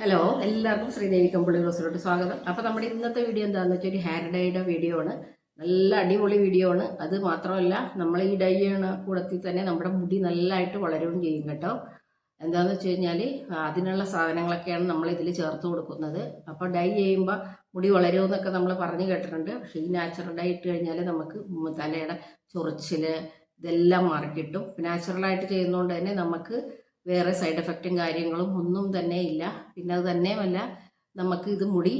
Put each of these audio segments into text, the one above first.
Hello എല്ലാവർക്കും ശ്രീദേവി കമ്പിളി റോസിലോട്ട് സ്വാഗതം. അപ്പോൾ നമ്മുടെ ഇന്നത്തെ വീഡിയോ എന്താണെന്ന് വെച്ചാൽ ഒരു ഹെയർ ഡൈയുടെ വീഡിയോ ആണ്. നല്ല അടിപൊളി വീഡിയോ ആണ്. അത് മാത്രമല്ല നമ്മൾ ഈ ഡൈ ചെയ്യണ കൂടത്തിൽ തന്നെ നമ്മുടെ മുടി നല്ലതായിട്ട് വളരുകയും ചെയ്യും കേട്ടോ. എന്താണെന്ന് വെച്ച് കഴിഞ്ഞാൽ അതിനുള്ള സാധനങ്ങളൊക്കെയാണ് നമ്മൾ ഇതിൽ ചേർത്ത് കൊടുക്കുന്നത്. അപ്പോൾ ഡൈ ചെയ്യുമ്പോൾ മുടി വളരുമെന്നൊക്കെ നമ്മൾ പറഞ്ഞു കേട്ടിട്ടുണ്ട്. പക്ഷേ ഈ നാച്ചുറൽ ഡൈ ഇട്ട് കഴിഞ്ഞാൽ നമുക്ക് തലയുടെ ചൊറിച്ചിൽ ഇതെല്ലാം മാറിക്കിട്ടും. നാച്ചുറലായിട്ട് ചെയ്യുന്നതുകൊണ്ട് തന്നെ നമുക്ക് വേറെ സൈഡ് എഫക്റ്റും കാര്യങ്ങളും ഒന്നും തന്നെ ഇല്ല. പിന്നെ അത് തന്നെയുമല്ല നമുക്ക് ഇത് മുടി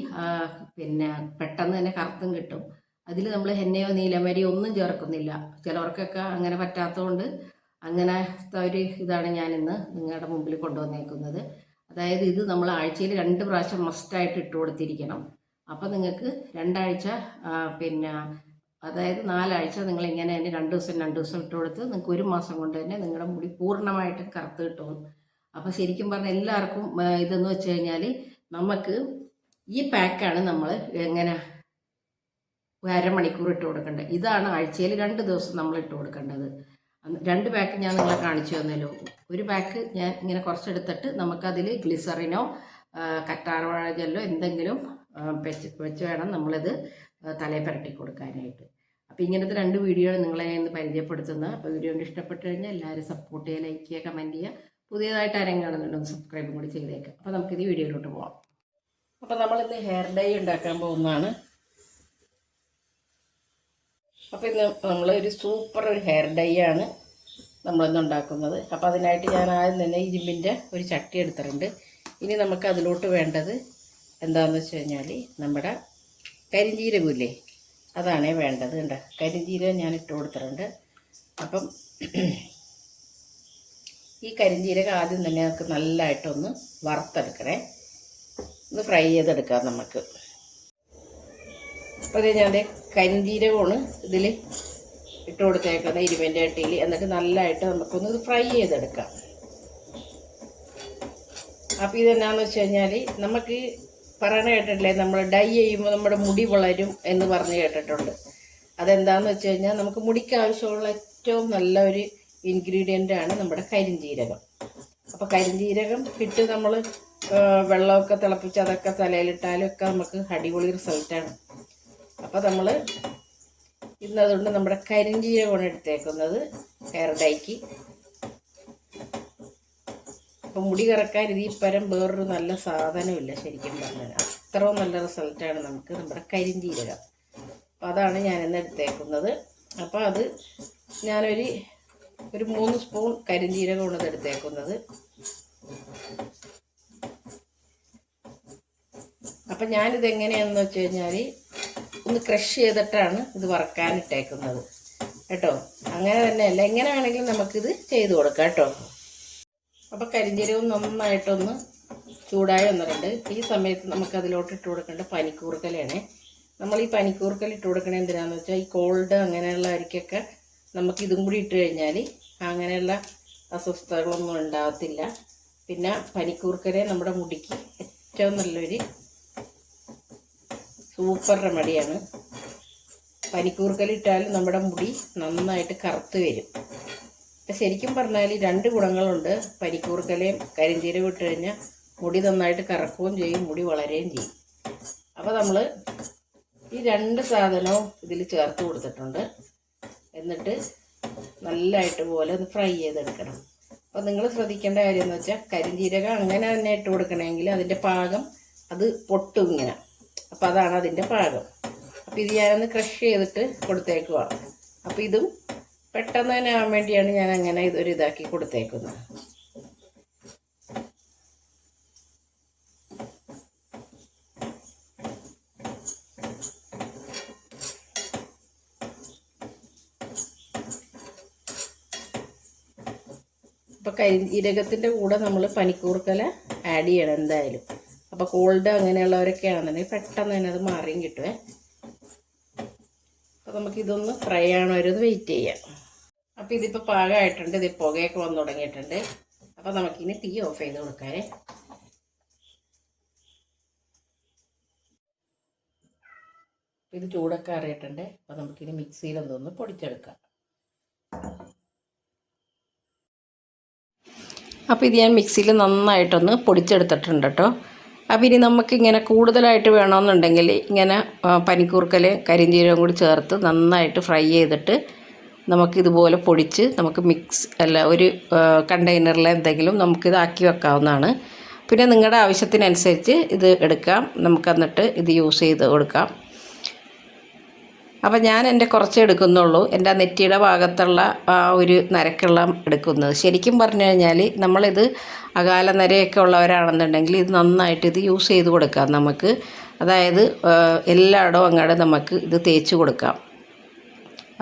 പിന്നെ പെട്ടെന്ന് തന്നെ കറുത്തും കിട്ടും. അതിൽ നമ്മൾ ഹെന്നയോ നീലമരിയോ ഒന്നും ചേർക്കുന്നില്ല. ചിലവർക്കൊക്കെ അങ്ങനെ പറ്റാത്തതുകൊണ്ട് അങ്ങനത്തെ ഒരു ഇതാണ് ഇന്ന് നിങ്ങളുടെ മുമ്പിൽ കൊണ്ടുവന്നേക്കുന്നത്. അതായത് ഇത് നമ്മൾ ആഴ്ചയിൽ രണ്ട് പ്രാവശ്യം മസ്റ്റായിട്ട് ഇട്ട് കൊടുത്തിരിക്കണം. അപ്പം നിങ്ങൾക്ക് രണ്ടാഴ്ച പിന്നെ അതായത് നാലാഴ്ച നിങ്ങൾ ഇങ്ങനെ തന്നെ രണ്ട് ദിവസം രണ്ട് ദിവസം ഇട്ട് കൊടുത്ത് നിങ്ങൾക്ക് ഒരു മാസം കൊണ്ട് തന്നെ നിങ്ങളുടെ മുടി പൂർണമായിട്ടും കറുത്ത് കിട്ടും. അപ്പോൾ ശരിക്കും പറഞ്ഞാൽ എല്ലാവർക്കും ഇതെന്ന് വെച്ച് കഴിഞ്ഞാൽ നമുക്ക് ഈ പാക്കാണ് നമ്മൾ എങ്ങനെ അരമണിക്കൂർ ഇട്ട് കൊടുക്കേണ്ടത് ഇതാണ് ആഴ്ചയിൽ രണ്ട് ദിവസം നമ്മൾ ഇട്ട് കൊടുക്കേണ്ടത്. രണ്ട് പാക്ക് ഞാൻ നിങ്ങളെ കാണിച്ചു തന്നല്ലോ. ഒരു പാക്ക് ഞാൻ ഇങ്ങനെ കുറച്ചെടുത്തിട്ട് നമുക്കതിൽ ഗ്ലിസറിനോ കറ്റാർവാഴ ജെല്ലോ എന്തെങ്കിലും വെച്ച് വെച്ച് വേണം നമ്മളിത് തലയിൽ പുരട്ടി കൊടുക്കാനായിട്ട്. അപ്പോൾ ഇങ്ങനത്തെ രണ്ട് വീഡിയോ നിങ്ങളെ ഇന്ന് പരിചയപ്പെടുത്തുന്ന. വീഡിയോ ഇഷ്ടപ്പെട്ടു കഴിഞ്ഞാൽ എല്ലാവരും സപ്പോർട്ട് ചെയ്യുക ലൈക്ക് ചെയ്യുക കമന്റ് ചെയ്യുക. പുതിയതായിട്ട് ആരെങ്കിലും കാണുന്നുണ്ടെന്ന് സബ്സ്ക്രൈബും കൂടി ചെയ്തേക്കാം. അപ്പോൾ നമുക്കിത് വീഡിയോയിലോട്ട് പോവാം. അപ്പോൾ നമ്മളിന്ന് ഹെയർ ഡൈ ഉണ്ടാക്കാൻ പോകുന്നതാണ്. അപ്പോൾ ഇന്ന് നമ്മൾ ഒരു സൂപ്പർ ഒരു ഹെയർ ഡൈ ആണ് നമ്മളിന്ന് ഉണ്ടാക്കുന്നത്. അപ്പോൾ അതിനായിട്ട് ഞാൻ ആദ്യം തന്നെ ഇരുമ്പിന്റെ ഒരു ചട്ടി എടുത്തിട്ടുണ്ട്. ഇനി നമുക്ക് അതിലോട്ട് വേണ്ടത് എന്താണെന്ന് വെച്ച് കഴിഞ്ഞാൽ നമ്മുടെ കരിഞ്ജീരകമില്ലേ അതാണ് വേണ്ടത് കണ്ട? കരിഞ്ചീരകം ഞാൻ ഇട്ട് കൊടുത്തിട്ടുണ്ട്. അപ്പം ഈ കരിഞ്ചീരകം ആദ്യം തന്നെ നമുക്ക് നല്ലതായിട്ടൊന്ന് വറുത്തെടുക്കണേ. ഒന്ന് ഫ്രൈ ചെയ്തെടുക്കാം നമുക്ക്. അപ്പോൾ ഇത് ഞാൻ കരിഞ്ചീരകമാണ് ഇതിൽ ഇട്ട് കൊടുത്തേക്കുന്നത് ഇരുപതിന്റെ ഇട്ടിയിൽ എന്നിട്ട് നല്ലതായിട്ട് നമുക്കൊന്ന് ഇത് ഫ്രൈ ചെയ്തെടുക്കാം. അപ്പോൾ ഇതെന്നാന്ന് വെച്ച് കഴിഞ്ഞാൽ നമുക്ക് പറയണ കേട്ടിട്ടില്ലേ? നമ്മൾ ഡൈ ചെയ്യുമ്പോൾ നമ്മുടെ മുടി വളരും എന്ന് പറഞ്ഞ് കേട്ടിട്ടുണ്ട്. അതെന്താന്ന് വെച്ച് കഴിഞ്ഞാൽ നമുക്ക് മുടിക്ക് ആവശ്യമുള്ള ഏറ്റവും നല്ല ഒരു ഇൻഗ്രീഡിയന്റ് ആണ് നമ്മുടെ കരിഞ്ജീരകം അപ്പോൾ കരിഞ്ജീരകം ഇട്ട് നമ്മൾ വെള്ളമൊക്കെ തിളപ്പിച്ച് അതൊക്കെ തലയിലിട്ടാലും ഒക്കെ നമുക്ക് അടിപൊളി റിസൾട്ടാണ് അപ്പോൾ നമ്മൾ ഇന്നതുകൊണ്ട് നമ്മുടെ കരിഞ്ജീരകമാണ് എടുത്തേക്കുന്നത്. ഹെയർ ഡൈക്ക് അപ്പം മുടി കറക്കാൻ ഇതിൽ പരം വേറൊരു നല്ല സാധനമില്ല ശരിക്കും പറഞ്ഞാൽ. അത്രയും നല്ല റിസൾട്ടാണ് നമുക്ക് നമ്മുടെ കരിഞ്ജീരകം അപ്പം അതാണ് ഞാൻ ഇന്ന് എടുത്തേക്കുന്നത്. അപ്പോൾ അത് ഞാനൊരു ഒരു മൂന്ന് സ്പൂൺ കരിഞ്ജീരകമാണ് ഉള്ളത് എടുത്തേക്കുന്നത്. അപ്പം ഞാനിത് എങ്ങനെയാണെന്ന് വെച്ച് കഴിഞ്ഞാൽ ഒന്ന് ക്രഷ് ചെയ്തിട്ടാണ് ഇത് വറക്കാനിട്ടേക്കുന്നത് കേട്ടോ? അങ്ങനെ തന്നെയല്ല. എങ്ങനെ വേണമെങ്കിലും നമുക്കിത് ചെയ്ത് കൊടുക്കാം കേട്ടോ? അപ്പോൾ കരിഞ്ചീരകം നന്നായിട്ടൊന്ന് ചൂടായി വന്നിട്ടുണ്ട്. ഈ സമയത്ത് നമുക്ക് അതിലോട്ട് ഇട്ട് കൊടുക്കേണ്ട പനിക്കൂർക്കലാണ് നമ്മൾ ഈ പനിക്കൂർക്കൽ ഇട്ട് കൊടുക്കണത് എന്തിനാന്ന് വെച്ചാൽ ഈ കോൾഡ് അങ്ങനെയുള്ള അരിക്കൊക്കെ നമുക്ക് ഇതും കൂടി ഇട്ട് കഴിഞ്ഞാൽ അങ്ങനെയുള്ള അസ്വസ്ഥതകളൊന്നും ഉണ്ടാകത്തില്ല. പിന്നെ പനിക്കൂർക്കലെ നമ്മുടെ മുടിക്ക് ഏറ്റവും നല്ലൊരു സൂപ്പർ റെമഡിയാണ്. പനിക്കൂർക്കലിട്ടാൽ നമ്മുടെ മുടി നന്നായിട്ട് കറുത്ത് വരും. ശരിക്കും പറഞ്ഞാൽ രണ്ട് ഗുണങ്ങളുണ്ട്. പനിക്കൂർക്കലയും കരിഞ്ചീരകം ഇട്ട് കഴിഞ്ഞാൽ മുടി നന്നായിട്ട് കറക്കുകയും ചെയ്യും മുടി വളരുകയും ചെയ്യും. അപ്പോൾ നമ്മൾ ഈ രണ്ട് സാധനവും ഇതിൽ ചേർത്ത് കൊടുത്തിട്ടുണ്ട്. എന്നിട്ട് നല്ലതായിട്ട് പോലെ ഒന്ന് ഫ്രൈ ചെയ്തെടുക്കണം. അപ്പോൾ നിങ്ങൾ ശ്രദ്ധിക്കേണ്ട കാര്യം എന്ന് വെച്ചാൽ കരിഞ്ചീരകം അങ്ങനെ തന്നെ ഇട്ട് കൊടുക്കണമെങ്കിൽ അതിന്റെ പാകം അത് പൊട്ടും ഇങ്ങനെ. അപ്പോൾ അതാണ് അതിന്റെ പാകം. അപ്പോൾ ഇത് ഞാനൊന്ന് ക്രഷ് ചെയ്തിട്ട് കൊടുത്തേക്കുവാണ് അപ്പോൾ ഇതും പെട്ടെന്ന് തന്നെ ആവാൻ വേണ്ടിയാണ് ഞാൻ അങ്ങനെ ഇതൊരു ഇതാക്കി കൊടുത്തേക്കുന്നത്. അപ്പോൾ കരിഞ്ജീരകത്തിന്റെ കൂടെ നമ്മൾ പനിക്കൂർക്കല ആഡ് ചെയ്യണം എന്തായാലും. അപ്പോൾ കോൾഡ് അങ്ങനെയുള്ളവരൊക്കെ ആണെന്നുണ്ടെങ്കിൽ പെട്ടെന്ന് തന്നെ അത് മാറിയും കിട്ടുമേ അപ്പോൾ നമുക്കിതൊന്ന് ഫ്രൈ ആണോ ഒരു വെയിറ്റ് ചെയ്യാം. അപ്പോൾ ഇതിപ്പോൾ പാകമായിട്ടുണ്ട് ഇത് പുകയൊക്കെ വന്ന് തുടങ്ങിയിട്ടുണ്ട്. അപ്പോൾ നമുക്കിനി തീ ഓഫ് ചെയ്ത് കൊടുക്കാനേ. ഇത് ചൂടൊക്കെ അറിയിട്ടുണ്ട് അപ്പോൾ നമുക്കിനി മിക്സിയിൽ ഒന്നൊന്ന് പൊടിച്ചെടുക്കാം. അപ്പോൾ ഇത് ഞാൻ മിക്സിയിൽ നന്നായിട്ടൊന്ന് പൊടിച്ചെടുത്തിട്ടുണ്ട് കേട്ടോ. അപ്പം ഇനി നമുക്ക് ഇങ്ങനെ കൂടുതലായിട്ട് വേണമെന്നുണ്ടെങ്കിൽ ഇങ്ങനെ പനിക്കൂർക്കൽ കരിഞ്ചീരകം കൂടി ചേർത്ത് നന്നായിട്ട് ഫ്രൈ ചെയ്തിട്ട് നമുക്കിതുപോലെ പൊടിച്ച് നമുക്ക് മിക്സ് അല്ല ഒരു കണ്ടെയ്നറിൽ എന്തെങ്കിലും നമുക്കിത് ആക്കി വെക്കാവുന്നതാണ്. പിന്നെ നിങ്ങളുടെ ആവശ്യത്തിനനുസരിച്ച് ഇത് എടുക്കാം. നമുക്ക് എന്നിട്ട് ഇത് യൂസ് ചെയ്ത് കൊടുക്കാം. അപ്പോൾ ഞാൻ എന്റെ കുറച്ച് എടുക്കുന്നുള്ളൂ. എന്റെ ആ നെറ്റിയുടെ ഭാഗത്തുള്ള ആ ഒരു നരക്കുള്ള എടുക്കുന്നത്. ശരിക്കും പറഞ്ഞു കഴിഞ്ഞാൽ നമ്മളിത് അകാല നരയൊക്കെ ഉള്ളവരാണെന്നുണ്ടെങ്കിൽ ഇത് നന്നായിട്ട് ഇത് യൂസ് ചെയ്ത് കൊടുക്കാം നമുക്ക്. അതായത് എല്ലായിടവും അങ്ങോട്ട് നമുക്ക് ഇത് തേച്ച് കൊടുക്കാം.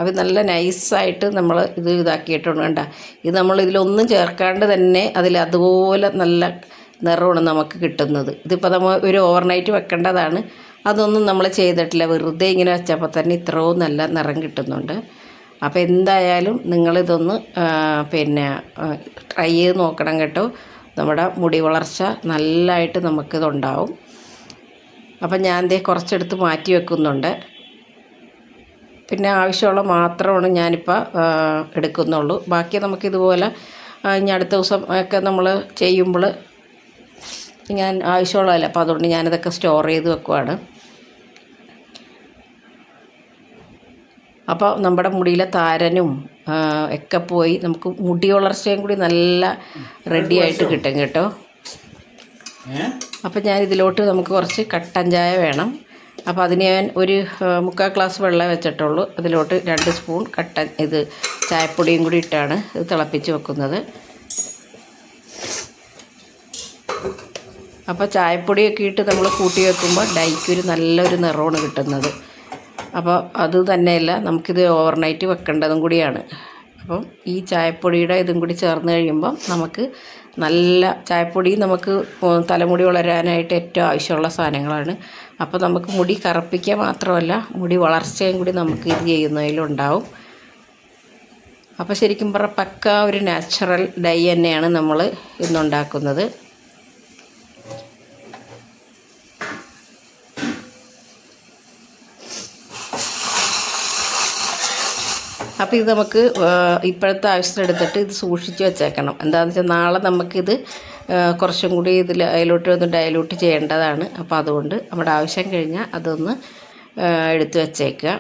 അത് നല്ല നൈസായിട്ട് നമ്മൾ ഇത് ഇതാക്കിയിട്ടുണ്ട് കണ്ട. ഇത് നമ്മൾ ഇതിലൊന്നും ചേർക്കാണ്ട് തന്നെ അതിൽ അതുപോലെ നല്ല നിറമാണ് നമുക്ക് കിട്ടുന്നത്. ഇതിപ്പോൾ നമ്മൾ ഒരു ഓവർനൈറ്റ് വെക്കേണ്ടതാണ്. അതൊന്നും നമ്മൾ ചെയ്തിട്ടില്ല. വെറുതെ ഇങ്ങനെ വെച്ചപ്പോൾ തന്നെ ഇത്രയും നല്ല നിറം കിട്ടുന്നുണ്ട്. അപ്പോൾ എന്തായാലും നിങ്ങളിതൊന്ന് പിന്നെ ട്രൈ ചെയ്ത് നോക്കണം കേട്ടോ. നമ്മുടെ മുടി വളർച്ച നല്ലതായിട്ട് നമുക്കിതുണ്ടാവും. അപ്പം ഞാൻ ദേ കുറച്ചെടുത്ത് മാറ്റി വെക്കുന്നുണ്ട്. പിന്നെ ആവശ്യമുള്ള മാത്രമാണ് ഞാനിപ്പോൾ എടുക്കുന്നുള്ളൂ. ബാക്കി നമുക്കിതുപോലെ ഇനി അടുത്ത ദിവസം ഒക്കെ നമ്മൾ ചെയ്യുമ്പോൾ ഞാൻ ആവശ്യമുള്ളതല്ല. അപ്പോൾ അതുകൊണ്ട് ഞാനിതൊക്കെ സ്റ്റോർ ചെയ്ത് വെക്കുവാണ്. അപ്പോൾ നമ്മുടെ മുടിയിലെ താരനും ഒക്കെ പോയി നമുക്ക് മുടി വളർച്ചയും കൂടി നല്ല റെഡി ആയിട്ട് കിട്ടും കേട്ടോ. അപ്പം ഞാൻ ഇതിലോട്ട് നമുക്ക് കുറച്ച് കട്ടൻ ചായ വേണം. അപ്പോൾ അതിന് ഞാൻ ഒരു മുക്കാൽ ഗ്ലാസ് വെള്ളം വെച്ചിട്ടുള്ളൂ. അതിലോട്ട് രണ്ട് സ്പൂൺ കട്ടൻ ഇത് ചായപ്പൊടിയും കൂടി ഇട്ടാണ് ഇത് തിളപ്പിച്ച് വെക്കുന്നത്. അപ്പോൾ ചായപ്പൊടിയൊക്കെ ഇട്ട് നമ്മൾ കൂട്ടി വെക്കുമ്പോൾ ഡൈക്കൊരു നല്ലൊരു നിറമാണ് കിട്ടുന്നത്. അപ്പോൾ അത് തന്നെയല്ല നമുക്കിത് ഓവർനൈറ്റ് വെക്കേണ്ടതും കൂടിയാണ്. അപ്പം ഈ ചായപ്പൊടിയുടെ ഇതും കൂടി ചേർന്ന് കഴിയുമ്പം നമുക്ക് നല്ല ചായപ്പൊടി നമുക്ക് തലമുടി വളരാനായിട്ട് ഏറ്റവും ആവശ്യമുള്ള സാധനങ്ങളാണ്. അപ്പോൾ നമുക്ക് മുടി കറുപ്പിക്കുക മാത്രമല്ല മുടി വളർച്ചയും കൂടി നമുക്ക് ഇത് ചെയ്യുന്നതിലുണ്ടാവും. അപ്പോൾ ശരിക്കും പറഞ്ഞാൽ പക്ക ഒരു നാച്ചുറൽ ഡൈ തന്നെയാണ് നമ്മൾ ഇന്നുണ്ടാക്കുന്നത്. അപ്പോൾ ഇത് നമുക്ക് ഇപ്പോഴത്തെ ആവശ്യത്തിനെടുത്തിട്ട് ഇത് സൂക്ഷിച്ച് വെച്ചേക്കണം. എന്താണെന്ന് വെച്ചാൽ നാളെ നമുക്കിത് കുറച്ചും കൂടി ഇതിൽ അതിലോട്ട് ഒന്ന് ഡയലൂട്ട് ചെയ്യേണ്ടതാണ്. അപ്പോൾ അതുകൊണ്ട് നമ്മുടെ ആവശ്യം കഴിഞ്ഞാൽ അതൊന്ന് എടുത്തു വെച്ചേക്കുക.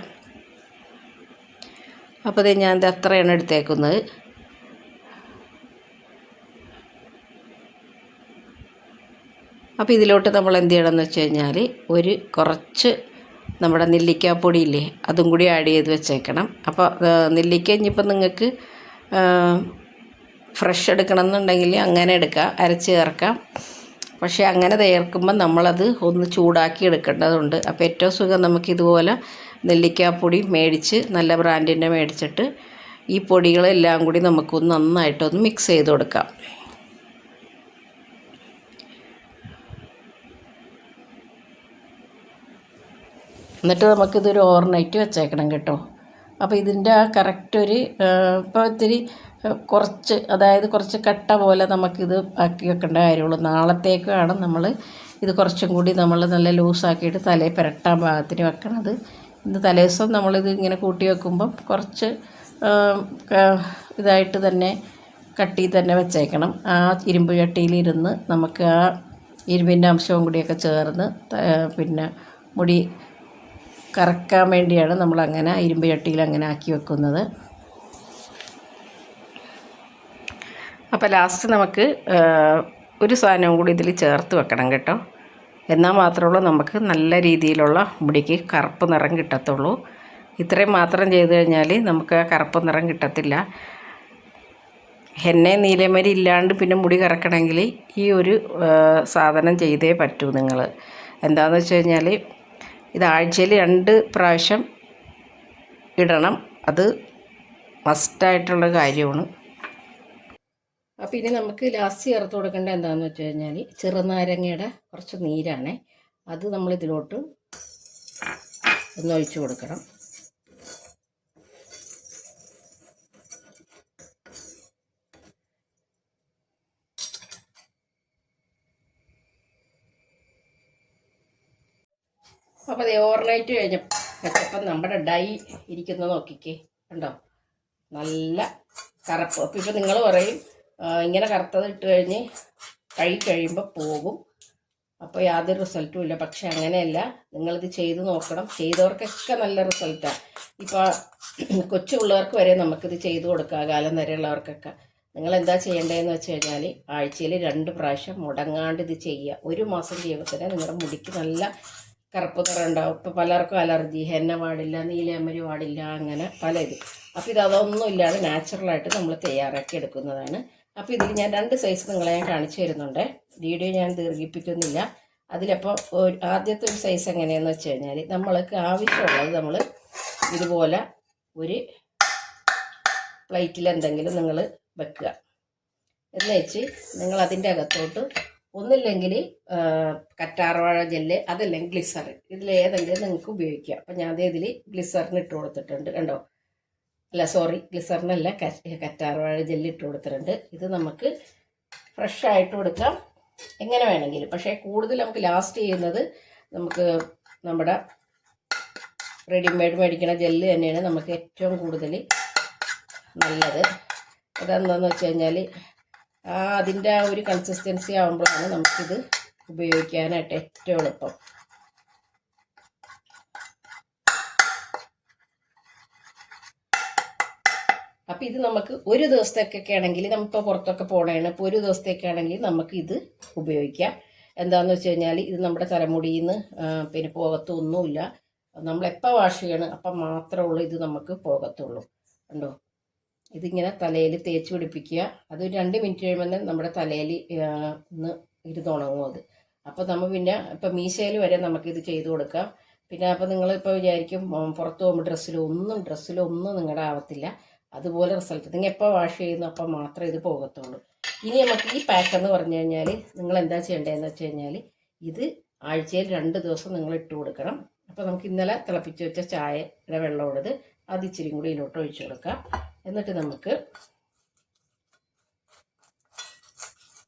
അപ്പോൾ ഇത് ഞാൻ ഇത് അത്രയാണ് എടുത്തേക്കുന്നത്. അപ്പോൾ ഇതിലോട്ട് നമ്മൾ എന്ത് ചെയ്യണമെന്ന് വെച്ച് കഴിഞ്ഞാൽ ഒരു കുറച്ച് നമ്മുടെ നെല്ലിക്കാപ്പൊടിയില്ലേ അതും കൂടി ആഡ് ചെയ്ത് വെച്ചേക്കണം. അപ്പോൾ നെല്ലിക്ക ഇനിയിപ്പോൾ നിങ്ങൾക്ക് ഫ്രഷ് എടുക്കണം എന്നുണ്ടെങ്കിൽ അങ്ങനെ എടുക്കാം അരച്ച് ചേർക്കാം. പക്ഷേ അങ്ങനെ ചേർക്കുമ്പോൾ നമ്മളത് ഒന്ന് ചൂടാക്കി എടുക്കേണ്ടതുണ്ട്. അപ്പോൾ ഏറ്റവും സുഖം നമുക്കിതുപോലെ നെല്ലിക്കാപ്പൊടി മേടിച്ച് നല്ല ബ്രാൻഡിന്റെ മേടിച്ചിട്ട് ഈ പൊടികളെല്ലാം കൂടി നമുക്കൊന്ന് നന്നായിട്ടൊന്ന് മിക്സ് ചെയ്ത് കൊടുക്കാം. എന്നിട്ട് നമുക്കിതൊരു ഓവർനൈറ്റ് വെച്ചേക്കണം കേട്ടോ. അപ്പോൾ ഇതിന്റെ ആ കറക്റ്റ് ഒരു ഇപ്പോൾ ഇത്തിരി കുറച്ച് അതായത് കുറച്ച് കട്ട പോലെ നമുക്കിത് ആക്കി വെക്കേണ്ട കാര്യമുള്ളൂ. നാളത്തേക്കാണ് നമ്മൾ ഇത് കുറച്ചും കൂടി നമ്മൾ നല്ല ലൂസാക്കിയിട്ട് തലയിൽ പുരട്ടാൻ ഭാഗത്തിന് വെക്കണത്. ഇന്ന് തലേദിവസം നമ്മളിത് ഇങ്ങനെ കൂട്ടി വെക്കുമ്പം കുറച്ച് ഇതായിട്ട് തന്നെ കട്ടി തന്നെ വെച്ചേക്കണം. ആ ഇരുമ്പ് ചട്ടിയിലിരുന്ന് നമുക്ക് ആ ഇരുമ്പിന്റെ അംശവും കൂടിയൊക്കെ ചേർന്ന് പിന്നെ മുടി കറക്കാൻ വേണ്ടിയാണ് നമ്മളങ്ങനെ ഇരുമ്പ് ചട്ടിയിൽ അങ്ങനെ ആക്കി വെക്കുന്നത്. അപ്പോൾ ലാസ്റ്റ് നമുക്ക് ഒരു സാധനവും കൂടി ഇതിൽ ചേർത്ത് വെക്കണം കേട്ടോ. എന്നാൽ മാത്രമുള്ളൂ നമുക്ക് നല്ല രീതിയിലുള്ള മുടിക്ക് കറുപ്പ് നിറം കിട്ടത്തുള്ളൂ. ഇത്രയും മാത്രം ചെയ്ത് കഴിഞ്ഞാൽ നമുക്ക് ആ കറുപ്പ് നിറം കിട്ടത്തില്ല. എന്നെ നീലമരി ഇല്ലാണ്ട് പിന്നെ മുടി കറക്കണമെങ്കിൽ ഈ ഒരു സാധനം ചെയ്തേ പറ്റൂ നിങ്ങൾ. എന്താണെന്ന് വെച്ച് കഴിഞ്ഞാൽ ഇത് ആഴ്ചയിൽ രണ്ട് പ്രാവശ്യം ഇടണം. അത് മസ്റ്റായിട്ടുള്ള കാര്യമാണ്. അപ്പോൾ ഇനി നമുക്ക് ലാസ്റ്റ് ചേർത്ത് കൊടുക്കേണ്ട എന്താണെന്ന് വെച്ച് കഴിഞ്ഞാൽ ചെറുനാരങ്ങയുടെ കുറച്ച് നീരാണ്. അത് നമ്മൾ ഇതിലോട്ട് ഒന്ന് ഒഴിച്ചു കൊടുക്കണം. അപ്പോൾ അത് ഓവർനൈറ്റ് കഴിഞ്ഞ. വെച്ചപ്പം നമ്മുടെ ഡൈ ഇരിക്കുന്നത് നോക്കിക്കേ. കണ്ടോ? നല്ല കറുപ്പ്. അപ്പോൾ ഇപ്പോൾ നിങ്ങൾ പറയും ഇങ്ങനെ കറുത്തത് ഇട്ട് കഴിഞ്ഞ് കഴുകി കഴിയുമ്പോൾ പോകും. അപ്പോൾ യാതൊരു റിസൾട്ടും ഇല്ല. പക്ഷെ അങ്ങനെയല്ല. നിങ്ങളിത് ചെയ്ത് നോക്കണം. ചെയ്തവർക്കൊക്കെ നല്ല റിസൾട്ടാണ് ഇപ്പോൾ കൊച്ചു പിള്ളേർക്ക് വരെ നമുക്കിത് ചെയ്തു കൊടുക്കാം. കാലം വരെയുള്ളവർക്കൊക്കെ. നിങ്ങൾ എന്താ ചെയ്യേണ്ടതെന്ന് വെച്ച് കഴിഞ്ഞാൽ ആഴ്ചയിൽ രണ്ട് പ്രാവശ്യം മുടങ്ങാണ്ട് ഇത് ചെയ്യുക. ഒരു മാസം ചെയ്യുമ്പോൾ തന്നെ നിങ്ങളുടെ മുടിക്ക് നല്ല കറുപ്പ് നിറം ഉണ്ടാവും ഇപ്പോൾ പലർക്കും അലർജി ഹെന്ന പാടില്ല നീലയമരി പാടില്ല അങ്ങനെ പല ഇത്. അപ്പോൾ ഇത് അതൊന്നും ഇല്ലാതെ നാച്ചുറലായിട്ട് നമ്മൾ തയ്യാറാക്കി എടുക്കുന്നതാണ്. അപ്പോൾ ഇതിൽ ഞാൻ രണ്ട് സൈസ് നിങ്ങളെ ഞാൻ കാണിച്ചു തരുന്നുണ്ട്. വീഡിയോ ഞാൻ ദീർഘിപ്പിക്കുന്നില്ല. അതിലപ്പോൾ ആദ്യത്തെ ഒരു സൈസ് എങ്ങനെയാണെന്ന് വെച്ച് കഴിഞ്ഞാൽ നമ്മൾക്ക് ആവശ്യമുള്ളത് നമ്മൾ ഇതുപോലെ ഒരു പ്ലേറ്റിൽ എന്തെങ്കിലും നിങ്ങൾ വെക്കുക. എന്ന് വെച്ച് നിങ്ങൾ അതിന്റെ അകത്തോട്ട് ഒന്നില്ലെങ്കിൽ കറ്റാർവാഴ ജെല്ല് അതല്ലെങ്കിൽ ഗ്ലിസറിൻ ഇതിലേതെങ്കിലും നിങ്ങൾക്ക് ഉപയോഗിക്കാം. അപ്പം ഞാൻ ഇതിൽ ഗ്ലിസറിൻ ഇട്ട് കൊടുത്തിട്ടുണ്ട് കണ്ടോ? അല്ല സോറി ഗ്ലിസറിനല്ല കറ്റാർവാഴ ജെല്ല് ഇട്ട് കൊടുത്തിട്ടുണ്ട്. ഇത് നമുക്ക് ഫ്രഷ് ആയിട്ട് കൊടുക്കാം. എങ്ങനെ വേണമെങ്കിലും. പക്ഷേ കൂടുതൽ നമുക്ക് ലാസ്റ്റ് ചെയ്യുന്നത് നമുക്ക് നമ്മുടെ റെഡിമെയ്ഡ് മേടിക്കുന്ന ജെല്ല് തന്നെയാണ് നമുക്ക് ഏറ്റവും കൂടുതൽ നല്ലത്. അതെന്താണെന്ന് വെച്ച് കഴിഞ്ഞാൽ അതിന്റെ ആ ഒരു കൺസിസ്റ്റൻസി ആകുമ്പോഴാണ് നമുക്കിത് ഉപയോഗിക്കാനായിട്ട് ഏറ്റവും എളുപ്പം. അപ്പം ഇത് നമുക്ക് ഒരു ദിവസത്തേക്കൊക്കെ ആണെങ്കിൽ നമ്മളിപ്പോൾ പുറത്തൊക്കെ പോകണതാണ് ഇപ്പോൾ ഒരു ദിവസത്തേക്ക് ആണെങ്കിൽ നമുക്ക് ഇത് ഉപയോഗിക്കാം. എന്താണെന്ന് വെച്ച് കഴിഞ്ഞാൽ ഇത് നമ്മുടെ തലമുടിയിൽ നിന്ന് പിന്നെ പോകത്തൊന്നുമില്ല നമ്മളെപ്പോൾ വാഷ് ചെയ്യണം അപ്പം മാത്രമേ ഉള്ളൂ ഇത് നമുക്ക് പോകത്തുള്ളൂ. കണ്ടോ? ഇതിങ്ങനെ തലയിൽ തേച്ച് പിടിപ്പിക്കുക. അത് രണ്ട് മിനിറ്റ് കഴിയുമ്പോൾ നമ്മുടെ തലയിൽ ഒന്ന് ഇരുന്നുണങ്ങും അത്. അപ്പോൾ നമ്മൾ പിന്നെ ഇപ്പം മീശയിൽ വരെ നമുക്കിത് ചെയ്തു കൊടുക്കാം. പിന്നെ അപ്പോൾ നിങ്ങളിപ്പോൾ വിചാരിക്കും പുറത്ത് പോകുമ്പോൾ ഡ്രസ്സിലോ ഒന്നും ഡ്രസ്സിലോ ഒന്നും നിങ്ങളുടെ ആവത്തില്ല. അതുപോലെ റിസൾട്ട്. നിങ്ങൾ എപ്പോൾ വാഷ് ചെയ്യുന്നു അപ്പോൾ മാത്രമേ ഇത് പോകത്തുള്ളൂ. ഇനി നമുക്ക് ഈ പാക്ക് എന്ന് പറഞ്ഞു കഴിഞ്ഞാൽ നിങ്ങൾ എന്താ ചെയ്യേണ്ടതെന്ന് വെച്ച് കഴിഞ്ഞാൽ ഇത് ആഴ്ചയിൽ രണ്ട് ദിവസം നിങ്ങൾ ഇട്ട് കൊടുക്കണം. അപ്പോൾ നമുക്ക് ഇന്നലെ തിളപ്പിച്ച് വെച്ച ചായയുടെ വെള്ളമുള്ളത് അത് ഇച്ചിരി കൂടി ഇതിലോട്ട് ഒഴിച്ചു കൊടുക്കാം. എന്നിട്ട് നമുക്ക്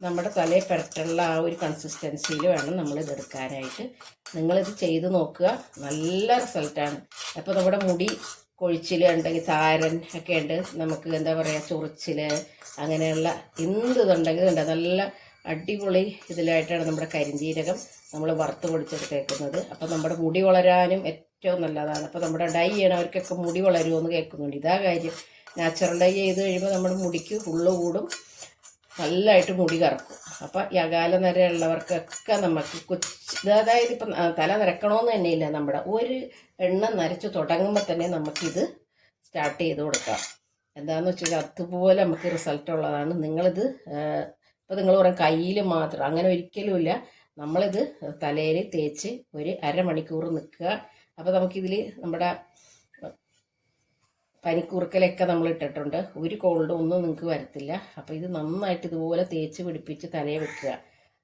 നമ്മുടെ തലയിൽ പുരട്ടുള്ള ആ ഒരു കൺസിസ്റ്റൻസിയിൽ വേണം നമ്മൾ ഇതെടുക്കാനായിട്ട് നിങ്ങളിത് ചെയ്ത് നോക്കുക. നല്ല റിസൾട്ടാണ് അപ്പോൾ നമ്മുടെ മുടി കൊഴിച്ചിൽ ഉണ്ടെങ്കിൽ താരൻ ഒക്കെ ഉണ്ട്. നമുക്ക് എന്താ പറയുക ചൊറിച്ചിൽ അങ്ങനെയുള്ള എന്ത് ഇതുണ്ടെങ്കിലും ഉണ്ട് നല്ല അടിപൊളി ഇതിലായിട്ടാണ് നമ്മുടെ കരിഞ്ജീരകം നമ്മൾ വറുത്ത് പൊടിച്ചെടുത്തേക്കുന്നത്. അപ്പോൾ നമ്മുടെ മുടി വളരാനും ഏറ്റവും നല്ലതാണ്. അപ്പോൾ നമ്മുടെ ഡൈ ചെയ്യണവർക്കൊക്കെ മുടി വളരുമോ എന്ന് കേൾക്കുന്നുണ്ട്. ഇതാ കാര്യം. നാച്ചുറൽ ഡൈ ചെയ്ത് കഴിയുമ്പോൾ നമ്മുടെ മുടിക്ക് ഫുള്ള് കൂടും. നല്ലതായിട്ട് മുടി കറക്കും. അപ്പം യകാല നരയുള്ളവർക്കൊക്കെ നമുക്ക് കൊച്ചു അതായത് ഇപ്പം തല നിരക്കണമെന്ന് തന്നെയില്ല നമ്മുടെ. ഒരു എണ്ണ നരച്ച് തുടങ്ങുമ്പോൾ തന്നെ നമുക്കിത് സ്റ്റാർട്ട് ചെയ്ത് കൊടുക്കാം. എന്താണെന്ന് വെച്ചാൽ അതുപോലെ നമുക്ക് റിസൾട്ട് ഉള്ളതാണ്. നിങ്ങളിത് ഇപ്പം നിങ്ങൾ പറയും കയ്യിൽ മാത്രം. അങ്ങനെ ഒരിക്കലും ഇല്ല. നമ്മളിത് തലയിൽ തേച്ച് ഒരു അരമണിക്കൂർ നിൽക്കുക. അപ്പോൾ നമുക്കിതിൽ നമ്മുടെ പനിക്കൂർക്കലൊക്കെ നമ്മൾ ഇട്ടിട്ടുണ്ട്. ഒരു കോൾഡും ഒന്നും നിങ്ങൾക്ക് വരത്തില്ല. അപ്പോൾ ഇത് നന്നായിട്ട് ഇതുപോലെ തേച്ച് പിടിപ്പിച്ച് തലയെ വെക്കുക.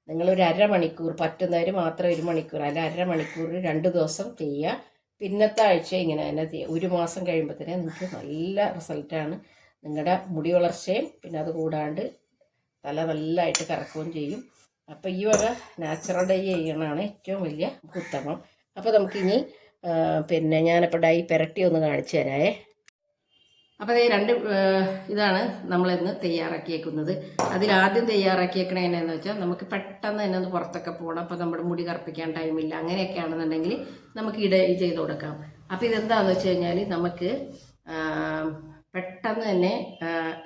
നിങ്ങളൊരു അരമണിക്കൂർ പറ്റുന്നവർ മാത്രം ഒരു മണിക്കൂർ അല്ല അരമണിക്കൂർ രണ്ട് ദിവസം ചെയ്യുക. പിന്നത്തെ ആഴ്ച ഇങ്ങനെ തന്നെ ഒരു മാസം കഴിയുമ്പോഴത്തേനെ നിങ്ങൾക്ക് നല്ല റിസൾട്ടാണ് നിങ്ങളുടെ മുടി വളർച്ചയും പിന്നെ അത് കൂടാണ്ട് തല നല്ലതായിട്ട് കറക്കുകയും ചെയ്യും. അപ്പോൾ ഈ വക നാച്ചുറൽ ഡൈ ചെയ്യണതാണ് ഏറ്റവും വലിയ ഉത്തമം. അപ്പോൾ നമുക്കിനി പിന്നെ ഞാനിപ്പോൾ ഡൈ പെരട്ടി ഒന്ന് കാണിച്ചു തരാമേ അപ്പോൾ ഈ രണ്ട് ഇതാണ് നമ്മളിന്ന് തയ്യാറാക്കിയേക്കുന്നത്. അതിലാദ്യം തയ്യാറാക്കിയേക്കണ എന്നാന്ന് വെച്ചാൽ നമുക്ക് പെട്ടെന്ന് തന്നെ ഒന്ന് പുറത്തൊക്കെ പോകണം അപ്പോൾ നമ്മുടെ മുടി കറുപ്പിക്കാൻ ടൈമില്ല അങ്ങനെയൊക്കെ ആണെന്നുണ്ടെങ്കിൽ നമുക്ക് ഇട ചെയ്ത് കൊടുക്കാം. അപ്പോൾ ഇതെന്താണെന്ന് വെച്ച് കഴിഞ്ഞാൽ നമുക്ക് പെട്ടെന്ന് തന്നെ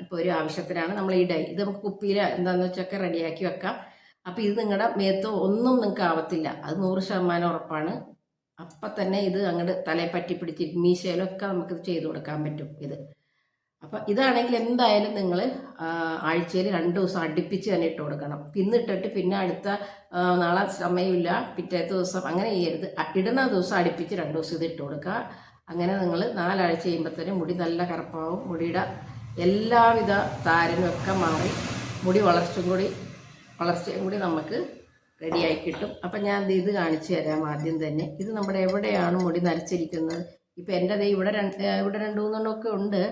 ഇപ്പോൾ ഒരു ആവശ്യത്തിനാണ് നമ്മൾ ഈ ഡൈ ഇത് നമുക്ക് കുപ്പിയിൽ എന്താണെന്ന് വെച്ചൊക്കെ റെഡിയാക്കി വെക്കാം. അപ്പോൾ ഇത് നിങ്ങളുടെ മേത്ത് ഒന്നും നിങ്ങൾക്ക് ആവത്തില്ല. അത് നൂറ് ശതമാനം ഉറപ്പാണ്. അപ്പം തന്നെ ഇത് അങ്ങോട്ട് തലയെ പറ്റി പിടിച്ച് മീശയിലൊക്കെ നമുക്കിത് ചെയ്ത് കൊടുക്കാൻ പറ്റും ഇത്. അപ്പം ഇതാണെങ്കിൽ എന്തായാലും നിങ്ങൾ ആഴ്ചയിൽ രണ്ട് ദിവസം അടുപ്പിച്ച് തന്നെ ഇട്ട് കൊടുക്കണം. പിന്നിട്ടിട്ട് പിന്നെ അടുത്ത നാളെ സമയമില്ല പിറ്റേത്തെ ദിവസം അങ്ങനെ ചെയ്യരുത്. ഇടുന്ന ദിവസം അടുപ്പിച്ച് രണ്ട് ദിവസം ഇത് ഇട്ട് കൊടുക്കുക. അങ്ങനെ നിങ്ങൾ നാലാഴ്ച കഴിയുമ്പോഴത്തേനും മുടി നല്ല കറുപ്പാവും. മുടിയുടെ എല്ലാവിധ താരനും ഒക്കെ മാറി മുടി വളർച്ചയും കൂടി വളർച്ചയും കൂടി നമുക്ക് റെഡിയായി കിട്ടും. അപ്പം ഞാൻ ഇത് കാണിച്ചു തരാം ആദ്യം തന്നെ. ഇത് നമ്മുടെ എവിടെയാണ് മുടി നരച്ചിരിക്കുന്നത്? ഇപ്പം എന്റെ ഇവിടെ രണ്ട് ഇവിടെ രണ്ട് മൂന്നെണ്ണമൊക്കെ ഉണ്ട്.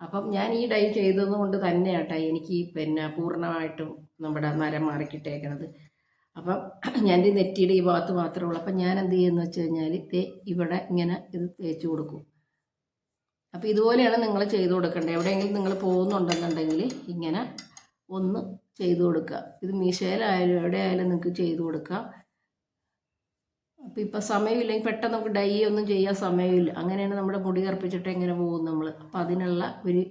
അപ്പം ഞാൻ ഈ ഡൈ ചെയ്തത് കൊണ്ട് തന്നെയാട്ടോ എനിക്ക് പിന്നെ പൂർണമായിട്ടും നമ്മുടെ നരം മാറിക്കിട്ടേക്കണത്. അപ്പം ഞാൻ ഈ നെറ്റിയുടെ ഈ ഭാഗത്ത് മാത്രമേ ഉള്ളൂ. അപ്പം ഞാൻ എന്ത് ചെയ്യുമെന്ന് വെച്ച് കഴിഞ്ഞാൽ ദേ ഇവിടെ ഇങ്ങനെ ഇത് തേച്ച് കൊടുക്കും. അപ്പോൾ ഇതുപോലെയാണ് നിങ്ങൾ ചെയ്ത് കൊടുക്കേണ്ടത് എവിടെയെങ്കിലും നിങ്ങൾ പോകുന്നുണ്ടെന്നുണ്ടെങ്കിൽ ഇങ്ങനെ ഒന്ന് ചെയ്ത് കൊടുക്കുക. ഇത് മീശയിലായാലും എവിടെയായാലും നിങ്ങൾക്ക് ചെയ്ത് കൊടുക്കാം. അപ്പം ഇപ്പം സമയമില്ലെങ്കിൽ പെട്ടെന്ന് നമുക്ക് ഡൈ ഒന്നും ചെയ്യാൻ സമയമില്ല. അങ്ങനെയാണ് നമ്മുടെ മുടി കറുപ്പിച്ചിട്ട് എങ്ങനെ പോകും നമ്മൾ അപ്പം അതിനുള്ള ഒരു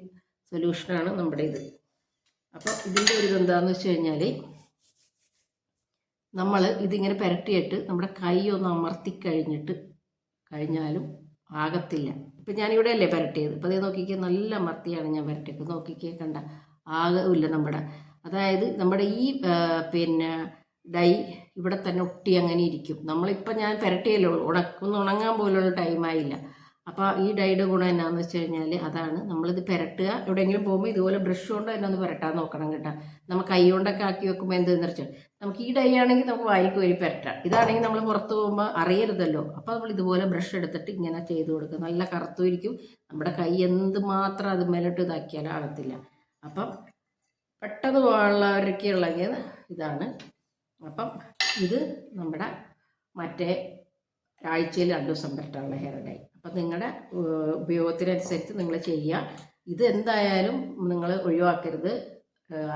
സൊല്യൂഷനാണ് നമ്മുടെ ഇത്. അപ്പോൾ ഇതിന്റെ ഒരു എന്താണെന്ന് വെച്ച് കഴിഞ്ഞാൽ നമ്മൾ ഇതിങ്ങനെ പുരട്ടിയിട്ട് നമ്മുടെ കൈ ഒന്ന് അമർത്തി കഴിഞ്ഞിട്ട് കഴിഞ്ഞാലും ആകത്തില്ല. ഇപ്പം ഞാനിവിടെ അല്ലേ പുരട്ടിയത്. ഇപ്പം അതേ നോക്കിക്കേ നല്ല അമർത്തിയാണ് ഞാൻ പുരട്ടിയത്. നോക്കിക്കേ കണ്ട. ആകില്ല നമ്മുടെ. അതായത് നമ്മുടെ ഈ പിന്നെ ഡൈ ഇവിടെ തന്നെ ഒട്ടി അങ്ങനെ ഇരിക്കും. നമ്മളിപ്പോൾ ഞാൻ പുരട്ടിയല്ലേ ഉണക്കുന്ന ഉണങ്ങാൻ പോലുള്ള ടൈമായില്ല അപ്പോൾ ഈ ഡൈയുടെ ഗുണം എന്നാന്ന് വെച്ച് കഴിഞ്ഞാൽ അതാണ്. നമ്മളിത് പുരട്ടുക. എവിടെയെങ്കിലും പോകുമ്പോൾ ഇതുപോലെ ബ്രഷ് കൊണ്ട് തന്നെ ഒന്ന് പുരട്ടാൻ നോക്കണം കേട്ടോ. നമ്മൾ കൈ കൊണ്ടൊക്കെ ആക്കി വെക്കുമ്പോൾ എന്തെന്ന് വെച്ചാൽ നമുക്ക് ഈ ഡൈ ആണെങ്കിൽ നമുക്ക് വാരിക്ക് വരി പുരട്ടാം. ഇതാണെങ്കിൽ നമ്മൾ പുറത്ത് പോകുമ്പോൾ അറിയരുതല്ലോ. അപ്പോൾ നമ്മൾ ഇതുപോലെ ബ്രഷ് എടുത്തിട്ട് ഇങ്ങനെ ചെയ്ത് കൊടുക്കുക. നല്ല കറുത്തും ഇരിക്കും. നമ്മുടെ കൈ എന്ത് മാത്രം അത് മേലോട്ട് ഇതാക്കിയാലും ആകത്തില്ല. അപ്പം പെട്ടെന്ന് പോകാനുള്ളവരൊക്കെ ഉള്ളത് ഇതാണ്. അപ്പം ഇത് നമ്മുടെ മറ്റേ ആഴ്ചയിൽ രണ്ട് ദിവസം പറ്റാനുള്ള ഹെയർ ഡൈ അപ്പം നിങ്ങളുടെ ഉപയോഗത്തിനനുസരിച്ച് നിങ്ങൾ ചെയ്യുക ഇത് എന്തായാലും നിങ്ങൾ ഒഴിവാക്കരുത്.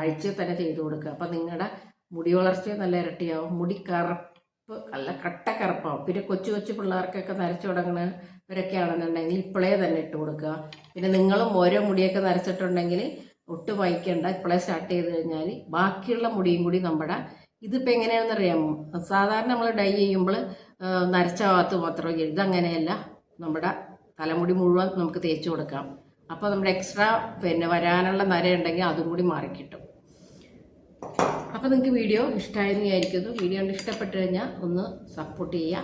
ആഴ്ചയിൽ തന്നെ ചെയ്തു കൊടുക്കുക. അപ്പം നിങ്ങളുടെ മുടി വളർച്ചയെ നല്ല ഇരട്ടിയാവും. മുടി കറുപ്പ് അല്ല കട്ട കറുപ്പാവും പിന്നെ കൊച്ചു കൊച്ചു പിള്ളേർക്കൊക്കെ നരച്ചു തുടങ്ങുന്നവരൊക്കെ ആണെന്നുണ്ടെങ്കിൽ ഇപ്പോഴേ തന്നെ ഇട്ട് കൊടുക്കുക. പിന്നെ നിങ്ങളും ഓരോ മുടിയൊക്കെ നരച്ചിട്ടുണ്ടെങ്കിൽ ഒട്ടും വഹിക്കേണ്ട ഇപ്പോഴേ സ്റ്റാർട്ട് ചെയ്ത് കഴിഞ്ഞാൽ ബാക്കിയുള്ള മുടിയും കൂടി നമ്മുടെ ഇതിപ്പോൾ എങ്ങനെയാണെന്ന് അറിയാമോ സാധാരണ നമ്മൾ ഡൈ ചെയ്യുമ്പോൾ നരച്ച ഭാഗത്ത് മാത്രമേ. ഇതങ്ങനെയല്ല. നമ്മുടെ തലമുടി മുഴുവൻ നമുക്ക് തേച്ച് കൊടുക്കാം. അപ്പോൾ നമ്മുടെ എക്സ്ട്രാ പിന്നെ വരാനുള്ള നര ഉണ്ടെങ്കിൽ അതും കൂടി മാറിക്കിട്ടും. അപ്പോൾ നിങ്ങൾക്ക് വീഡിയോ ഇഷ്ടമായിരുന്നു വിചാരിക്കുന്നു. വീഡിയോ കണ്ട് ഇഷ്ടപ്പെട്ട് കഴിഞ്ഞാൽ ഒന്ന് സപ്പോർട്ട് ചെയ്യുക.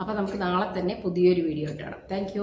അപ്പോൾ നമുക്ക് നാളെ തന്നെ പുതിയൊരു വീഡിയോ ഇട്ടാണ് താങ്ക്